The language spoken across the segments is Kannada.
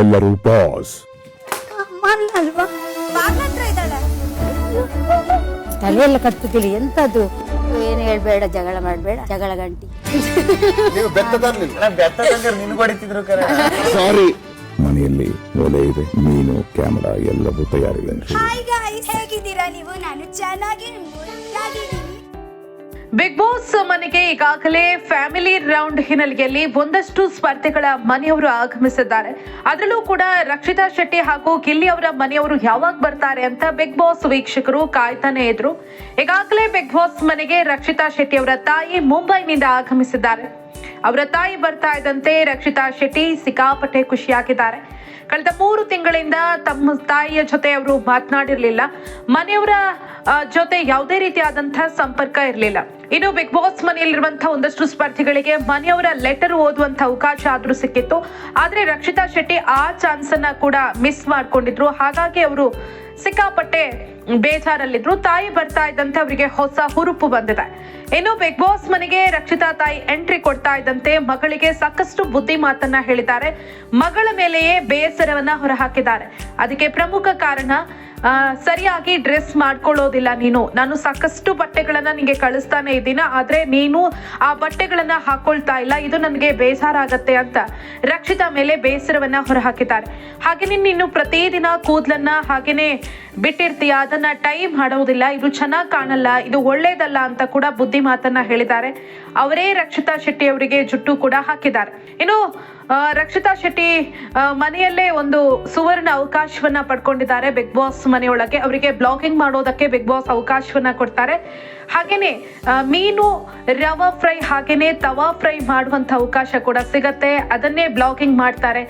ಎಲ್ಲರೂ ಪಾಸ್ ತಲೆಯೆಲ್ಲ ಕಟ್ಟುತ್ತಿಲ್ಲ ಎಂತದ್ದು ಏನು ಹೇಳ್ಬೇಡ ಜಗಳ ಮಾಡಬೇಡ ಜಗಳ ಗಂಟಿ. ನೀವು ಬೆತ್ತ ತರ್ಲಿಲ್ಲ ಬೆತ್ತ ತಂದ್ರೆ ನಿನ್ಗೆ ಹೊಡಿತಿದ್ರು ಕರೆ. ಸಾರಿ ಮನೆಯಲ್ಲಿ ಒಲೆ ಇದೆ ಮೀನು ಕ್ಯಾಮರಾ ಎಲ್ಲವೂ ತಯಾರಿದೆ. ಹಾಯ್ ಗಾಯ್ಸ್ ಹೇಗಿದ್ದೀರಾ ನೀವು? ನಾನು ಚೆನ್ನಾಗಿ ಬಿಗ್ ಬಾಸ್ ಮನೆಗೆ ಈಗಾಗಲೇ ಫ್ಯಾಮಿಲಿ ರೌಂಡ್ ಹಿನ್ನೆಲೆಯಲ್ಲಿ ಒಂದಷ್ಟು ಸ್ಪರ್ಧೆಗಳ ಮನೆಯವರು ಆಗಮಿಸಿದ್ದಾರೆ. ಅದರಲ್ಲೂ ಕೂಡ ರಕ್ಷಿತಾ ಶೆಟ್ಟಿ ಹಾಗೂ ಗಿಲ್ಲಿ ಅವರ ಮನೆಯವರು ಯಾವಾಗ ಬರ್ತಾರೆ ಅಂತ ಬಿಗ್ ಬಾಸ್ ವೀಕ್ಷಕರು ಕಾಯ್ತಾನೆ ಇದ್ರು. ಈಗಾಗಲೇ ಬಿಗ್ ಬಾಸ್ ಮನೆಗೆ ರಕ್ಷಿತಾ ಶೆಟ್ಟಿ ಅವರ ತಾಯಿ ಮುಂಬೈನಿಂದ ಆಗಮಿಸಿದ್ದಾರೆ. ಅವರ ತಾಯಿ ಬರ್ತಾ ಇದ್ದಂತೆ ರಕ್ಷಿತಾ ಶೆಟ್ಟಿ ಸಿಕ್ಕಾಪಟ್ಟೆ ಖುಷಿಯಾಗಿದ್ದಾರೆ. ಕಳೆದ ಮೂರು ತಿಂಗಳಿಂದ ತಮ್ಮ ತಾಯಿಯ ಜೊತೆ ಅವರು ಮಾತನಾಡಿರಲಿಲ್ಲ. ಮನೆಯವರ ಜೊತೆ ಯಾವುದೇ ರೀತಿಯಾದಂತಹ ಸಂಪರ್ಕ ಇರಲಿಲ್ಲ. ಇನ್ನು ಬಿಗ್ ಬಾಸ್ ಮನೆಯಲ್ಲಿರುವಂತಹ ಒಂದಷ್ಟು ಸ್ಪರ್ಧಿಗಳಿಗೆ ಮನೆಯವರ ಲೆಟರ್ ಓದುವಂತ ಅವಕಾಶ ಆದ್ರೂ ಸಿಕ್ಕಿತ್ತು. ಆದ್ರೆ ರಕ್ಷಿತಾ ಶೆಟ್ಟಿ ಆ ಚಾನ್ಸ್ ಅನ್ನ ಕೂಡ ಮಿಸ್ ಮಾಡ್ಕೊಂಡಿದ್ರು. ಹಾಗಾಗಿ ಅವರು ಸಿಕ್ಕಾಪಟ್ಟೆ ಬೇಜಾರಲ್ಲಿದ್ರು ತಾಯಿ ಬರ್ತಾ ಇದ್ದಂತೆ ಅವರಿಗೆ ಹೊಸ ಹುರುಪು ಬಂದಿದೆ. ಇನ್ನು ಬಿಗ್ ಬಾಸ್ ಮನೆಗೆ ರಕ್ಷಿತಾ ತಾಯಿ ಎಂಟ್ರಿ ಕೊಡ್ತಾ ಇದ್ದಂತೆ ಮಗಳಿಗೆ ಸಾಕಷ್ಟು ಬುದ್ಧಿ ಮಾತನ್ನ ಹೇಳಿದ್ದಾರೆ. ಮಗಳ ಮೇಲೆಯೇ ಬೇಸರವನ್ನ ಹೊರಹಾಕಿದ್ದಾರೆ. ಅದಕ್ಕೆ ಪ್ರಮುಖ ಕಾರಣ ಸರಿಯಾಗಿ ಡ್ರೆಸ್ ಮಾಡ್ಕೊಳ್ಳೋದಿಲ್ಲ ನೀನು. ನಾನು ಸಾಕಷ್ಟು ಬಟ್ಟೆಗಳನ್ನ ನಿಂಗೆ ಕಳಿಸ್ತಾನೆ ಇದ್ದೀನ, ಆದ್ರೆ ನೀನು ಆ ಬಟ್ಟೆಗಳನ್ನ ಹಾಕೊಳ್ತಾ ಇಲ್ಲ. ಇದು ನನಗೆ ಬೇಜಾರಾಗತ್ತೆ ಅಂತ ರಕ್ಷಿತಾ ಮೇಲೆ ಬೇಸರವನ್ನ ಹೊರಹಾಕಿದ್ದಾರೆ. ಹಾಗೇನೆ ನೀನು ಪ್ರತಿದಿನ ಕೂದಲನ್ನ ಹಾಗೇನೆ ಬಿಟ್ಟಿರ್ತೀಯ? ಅದನ್ನ ಟೈಮ್ ಮಾಡೋದಿಲ್ಲ. ಇದು ಚೆನ್ನಾಗಿ ಕಾಣಲ್ಲ. ಇದು ಒಳ್ಳೇದಲ್ಲ ಅಂತ ಕೂಡ ಬುದ್ಧಿ ಮಾತನ್ನ ಹೇಳಿದ್ದಾರೆ. ಅವರೇ ರಕ್ಷಿತಾ ಶೆಟ್ಟಿ ಅವರಿಗೆ ಜುಟ್ಟು ಕೂಡ ಹಾಕಿದ್ದಾರೆ. ಇನ್ನು ರಕ್ಷಿತಾ ಶೆಟ್ಟಿ ಮನೆಯಲ್ಲೇ ಒಂದು ಸುವರ್ಣ ಅವಕಾಶವನ್ನ ಪಡ್ಕೊಂಡಿದ್ದಾರೆ ಬಿಗ್ ಬಾಸ್ ಮನೆಯೊಳಗೆ. ಅವರಿಗೆ ಬ್ಲಾಗಿಂಗ್ ಮಾಡೋದಕ್ಕೆ ಬಿಗ್ ಬಾಸ್ ಅವಕಾಶವನ್ನ ಕೊಡ್ತಾರೆ. ಹಾಗೇನೆ ಮೀನು, ರವ ಫ್ರೈ ಹಾಗೇನೆ ತವಾ ಫ್ರೈ ಮಾಡುವಂತ ಅವಕಾಶ ಕೂಡ ಸಿಗತ್ತೆ. ಅದನ್ನೇ ಬ್ಲಾಗಿಂಗ್ ಮಾಡ್ತಾರೆ.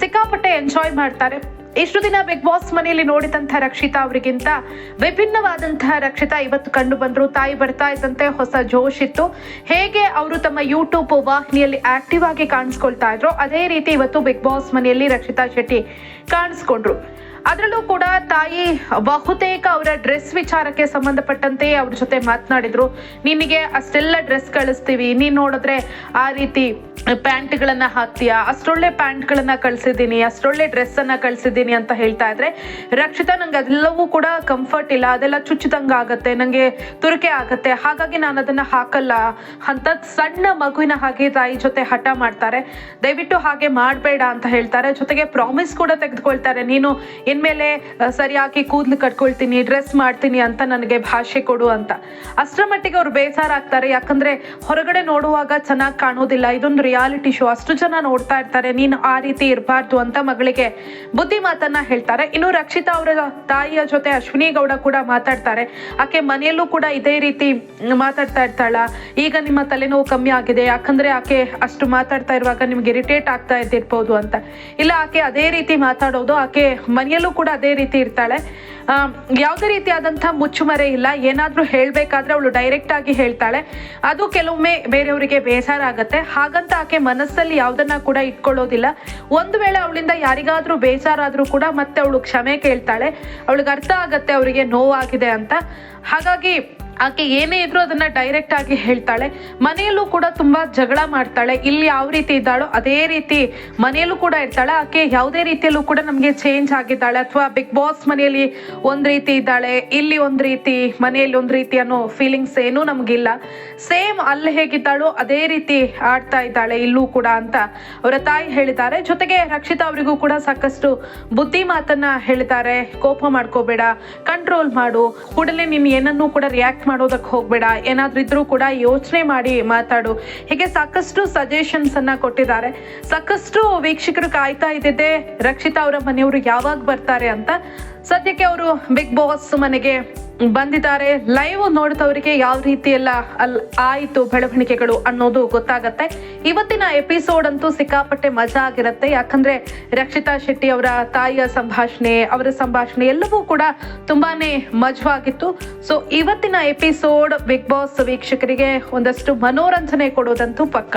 ಸಿಕ್ಕಾಪಟ್ಟೆ ಎಂಜಾಯ್ ಮಾಡ್ತಾರೆ. ಇಷ್ಟು ದಿನ ಬಿಗ್ ಬಾಸ್ ಮನೆಯಲ್ಲಿ ನೋಡಿದಂತಹ ರಕ್ಷಿತಾ ಅವರಿಗಿಂತ ವಿಭಿನ್ನವಾದಂತಹ ರಕ್ಷಿತಾ ಇವತ್ತು ಕಂಡು ಬಂದ್ರು. ತಾಯಿ ಬರ್ತಾ ಇದ್ದಂತೆ ಹೊಸ ಜೋಶ್ ಇತ್ತು. ಹೇಗೆ ಅವರು ತಮ್ಮ ಯೂಟ್ಯೂಬ್ ವಾಹಿನಿಯಲ್ಲಿ ಆಕ್ಟಿವ್ ಆಗಿ ಕಾಣಿಸ್ಕೊಳ್ತಾ ಇದ್ರು, ಅದೇ ರೀತಿ ಇವತ್ತು ಬಿಗ್ ಬಾಸ್ ಮನೆಯಲ್ಲಿ ರಕ್ಷಿತಾ ಶೆಟ್ಟಿ ಕಾಣಿಸ್ಕೊಂಡ್ರು. ಅದರಲ್ಲೂ ಕೂಡ ತಾಯಿ ಬಹುತೇಕ ಅವರ ಡ್ರೆಸ್ ವಿಚಾರಕ್ಕೆ ಸಂಬಂಧಪಟ್ಟಂತೆ ಅವ್ರ ಜೊತೆ ಮಾತನಾಡಿದ್ರು. ನಿನಗೆ ಅಷ್ಟೆಲ್ಲ ಡ್ರೆಸ್ ಕಳಿಸ್ತೀವಿ, ನೀನ್ ನೋಡಿದ್ರೆ ಆ ರೀತಿ ಪ್ಯಾಂಟ್ಗಳನ್ನ ಹಾಕ್ತೀಯಾ? ಅಷ್ಟೊಳ್ಳೆ ಪ್ಯಾಂಟ್ಗಳನ್ನ ಕಳ್ಸಿದ್ದೀನಿ, ಅಷ್ಟೊಳ್ಳೆ ಡ್ರೆಸ್ ಅನ್ನ ಕಳ್ಸಿದ್ದೀನಿ ಅಂತ ಹೇಳ್ತಾ ಇದ್ರೆ ರಕ್ಷಿತಾ, ನಂಗೆ ಅದೆಲ್ಲವೂ ಕೂಡ ಕಂಫರ್ಟ್ ಇಲ್ಲ. ಅದೆಲ್ಲ ಚುಚ್ಚಿದಂಗ ಆಗತ್ತೆ, ನಂಗೆ ತುರಿಕೆ ಆಗತ್ತೆ. ಹಾಗಾಗಿ ನಾನು ಅದನ್ನ ಹಾಕಲ್ಲ ಅಂತ ಸಣ್ಣ ಮಗುವಿನ ಹಾಗೆ ತಾಯಿ ಜೊತೆ ಹಠ ಮಾಡ್ತಾರೆ. ದಯವಿಟ್ಟು ಹಾಗೆ ಮಾಡಬೇಡ ಅಂತ ಹೇಳ್ತಾರೆ. ಜೊತೆಗೆ ಪ್ರಾಮಿಸ್ ಕೂಡ ತೆಗೆದುಕೊಳ್ತಾರೆ. ನೀನು ಇನ್ಮೇಲೆ ಸರಿಯಾಗಿ ಕೂದಲು ಕಟ್ಕೊಳ್ತೀನಿ ಡ್ರೆಸ್ ಮಾಡ್ತೀನಿ ಅಂತ ನನಗೆ ಭಾಷೆ ಕೊಡು ಅಂತ. ಅಷ್ಟರ ಮಟ್ಟಿಗೆ ಅವ್ರು ಬೇಜಾರಾಗ್ತಾರೆ ಯಾಕಂದ್ರೆ ಹೊರಗಡೆ ನೋಡುವಾಗ ಚೆನ್ನಾಗಿ ಕಾಣೋದಿಲ್ಲ. ಇದೊಂದು ರಿಯಾಲಿಟಿ ಶೋ ಅಷ್ಟು ಜನ ನೋಡ್ತಾ ಇರ್ತಾರೆ. ನೀನು ಆ ರೀತಿ ಇರಬಾರ್ದು ಅಂತ ಮಗಳಿಗೆ ಬುದ್ಧಿ ಮಾತನ್ನ ಹೇಳ್ತಾರೆ. ಇನ್ನು ರಕ್ಷಿತಾ ಅವರ ತಾಯಿಯ ಜೊತೆ ಅಶ್ವಿನಿ ಗೌಡ ಕೂಡ ಮಾತಾಡ್ತಾರೆ. ಆಕೆ ಮನೆಯಲ್ಲೂ ಕೂಡ ಇದೇ ರೀತಿ ಮಾತಾಡ್ತಾ ಇರ್ತಾಳ. ಈಗ ನಿಮ್ಮ ತಲೆನೋವು ಕಮ್ಮಿ ಆಗಿದೆ. ಯಾಕಂದ್ರೆ ಆಕೆ ಅಷ್ಟು ಮಾತಾಡ್ತಾ ಇರುವಾಗ ನಿಮ್ಗೆ ಇರಿಟೇಟ್ ಆಗ್ತಾ ಇದ್ದಿರ್ಬೋದು ಅಂತ. ಇಲ್ಲ, ಆಕೆ ಅದೇ ರೀತಿ ಮಾತಾಡೋದು. ಆಕೆ ಮನೆಯಲ್ಲೂ ಕೂಡ ಅದೇ ರೀತಿ ಇರ್ತಾಳೆ. ಯಾವುದೇ ರೀತಿಯಾದಂತಹ ಮುಚ್ಚುಮರೆ ಇಲ್ಲ. ಏನಾದ್ರೂ ಹೇಳ್ಬೇಕಾದ್ರೆ ಅವಳು ಡೈರೆಕ್ಟ್ ಆಗಿ ಹೇಳ್ತಾಳೆ. ಅದು ಕೆಲವೊಮ್ಮೆ ಬೇರೆಯವರಿಗೆ ಆಗುತ್ತೆ ಹಾಗಂತ ಆಕೆ ಮನಸ್ಸಲ್ಲಿ ಯಾವ್ದನ್ನ ಕೂಡ ಇಟ್ಕೊಳ್ಳೋದಿಲ್ಲ. ಒಂದು ವೇಳೆ ಅವಳಿಂದ ಯಾರಿಗಾದ್ರೂ ಬೇಜಾರಾದ್ರೂ ಕೂಡ ಮತ್ತೆ ಅವಳು ಕ್ಷಮೆ ಕೇಳ್ತಾಳೆ. ಅವಳಿಗೆ ಅರ್ಥ ಆಗತ್ತೆ ಅವರಿಗೆ ನೋವಾಗಿದೆ ಅಂತ. ಹಾಗಾಗಿ ಆಕೆ ಏನೇ ಇದ್ರೂ ಅದನ್ನ ಡೈರೆಕ್ಟ್ ಆಗಿ ಹೇಳ್ತಾಳೆ. ಮನೆಯಲ್ಲೂ ಕೂಡ ತುಂಬಾ ಜಗಳ ಮಾಡ್ತಾಳೆ. ಇಲ್ಲಿ ಯಾವ ರೀತಿ ಇದ್ದಾಳೋ ಅದೇ ರೀತಿ ಮನೆಯಲ್ಲೂ ಕೂಡ ಇರ್ತಾಳೆ. ಆಕೆ ಯಾವುದೇ ರೀತಿಯಲ್ಲೂ ಕೂಡ ನಮಗೆ ಚೇಂಜ್ ಆಗಿದ್ದಾಳೆ. ಅಥವಾ ಬಿಗ್ ಬಾಸ್ ಮನೆಯಲ್ಲಿ ಒಂದ್ ರೀತಿ ಇದ್ದಾಳೆ. ಇಲ್ಲಿ ಒಂದ್ ರೀತಿ, ಮನೆಯಲ್ಲಿ ಒಂದ್ ರೀತಿ ಅನ್ನೋ ಫೀಲಿಂಗ್ಸ್ ಏನೂ ನಮಗಿಲ್ಲ. ಸೇಮ್ ಅಲ್ಲಿ ಹೇಗಿದ್ದಾಳೋ ಅದೇ ರೀತಿ ಆಡ್ತಾ ಇದ್ದಾಳೆ ಇಲ್ಲೂ ಕೂಡ ಅಂತ ಅವರ ತಾಯಿ ಹೇಳಿದ್ದಾರೆ. ಜೊತೆಗೆ ರಕ್ಷಿತಾ ಅವರಿಗೂ ಕೂಡ ಸಾಕಷ್ಟು ಬುದ್ಧಿ ಮಾತನ್ನ ಹೇಳಿದ್ದಾರೆ. ಕೋಪ ಮಾಡ್ಕೋಬೇಡ ಕಂಟ್ರೋಲ್ ಮಾಡು. ಕೂಡಲೇ ನೀನು ಏನನ್ನೂ ಕೂಡ ರಿಯಾಕ್ಟ್ ಮಾಡೋದಕ್ಕೆ ಹೋಗ್ಬೇಡ. ಏನಾದ್ರೂ ಇದ್ರೂ ಕೂಡ ಯೋಚನೆ ಮಾಡಿ ಮಾತಾಡು. ಹೀಗೆ ಸಾಕಷ್ಟು ಸಜೆಷನ್ಸ್ ಅನ್ನ ಕೊಟ್ಟಿದ್ದಾರೆ. ಸಾಕಷ್ಟು ವೀಕ್ಷಕರು ಕಾಯ್ತಾ ಇದ್ದಿದ್ದೆ. ರಕ್ಷಿತಾ ಅವರ ಮನೆಯವರು ಯಾವಾಗ ಬರ್ತಾರೆ ಅಂತ. ಸದ್ಯಕ್ಕೆ ಅವರು ಬಿಗ್ ಬಾಸ್ ಮನೆಗೆ ಬಂದಿದ್ದಾರೆ. ಲೈವ್ ನೋಡಿದವರಿಗೆ ಯಾವ ರೀತಿ ಎಲ್ಲ ಆಯಿತು ಬೆಳವಣಿಗೆಗಳು ಅನ್ನೋದು ಗೊತ್ತಾಗತ್ತೆ. ಇವತ್ತಿನ ಎಪಿಸೋಡ್ ಅಂತೂ ಸಿಕ್ಕಾಪಟ್ಟೆ ಮಜಾ ಆಗಿರುತ್ತೆ. ಯಾಕಂದ್ರೆ ರಕ್ಷಿತಾ ಶೆಟ್ಟಿ ಅವರ ತಾಯಿಯ ಸಂಭಾಷಣೆ, ಅವರ ಸಂಭಾಷಣೆ ಎಲ್ಲವೂ ಕೂಡ ತುಂಬಾನೇ ಮಜವಾಗಿತ್ತು. ಸೊ ಇವತ್ತಿನ ಎಪಿಸೋಡ್ ಬಿಗ್ ಬಾಸ್ ವೀಕ್ಷಕರಿಗೆ ಒಂದಷ್ಟು ಮನೋರಂಜನೆ ಕೊಡೋದಂತೂ ಪಕ್ಕ.